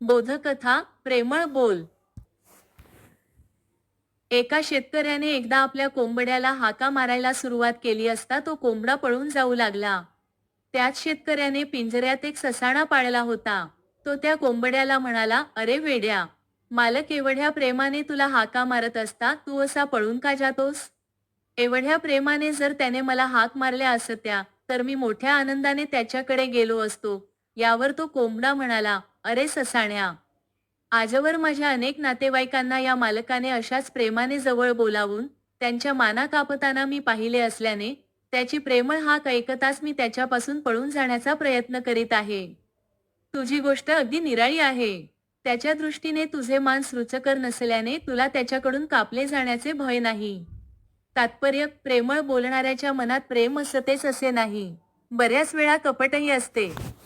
बोधकथा प्रेमळ बोल. एका शेतकऱ्याने एकदा आपल्या कोंबड्याला हाका मारायला सुरुवात केली असता तो कोंबडा पळून जाऊ लागला. त्याच शेतकऱ्याने पिंजऱ्यात एक ससाणा पाळला होता. तो त्या कोंबड्याला म्हणाला अरे वेड्या मालक एवढ्या प्रेमाने तुला हाका मारत असता तू असा पळून का जातोस? एवढ्या प्रेमाने जर त्याने मला हाक मारल्या असत्या तर मी मोठ्या आनंदाने त्याच्याकडे गेलो असतो. यावर तो कोंबडा म्हणाला अरे ससाण्या आजवर माझ्या अनेक नातेवाईकांना या मालकाने अशाच प्रेमाने जवळ बोलावून त्यांच्या माना कापताना मी पाहिले असल्याने त्याची प्रेमळ हाक ऐकताच मी त्याच्यापासून पळून जाण्याचा प्रयत्न करीत आहे. तुझी गोष्ट अगदी निराळी आहे. त्याच्या दृष्टीने तुझे मान रुचकर नसल्याने तुला त्याच्याकडून कापले जाण्याचे भय नाही. तात्पर्य प्रेमळ बोलणाऱ्याच्या मनात प्रेम असतेच असे नाही. बऱ्याच वेळा कपटही असते.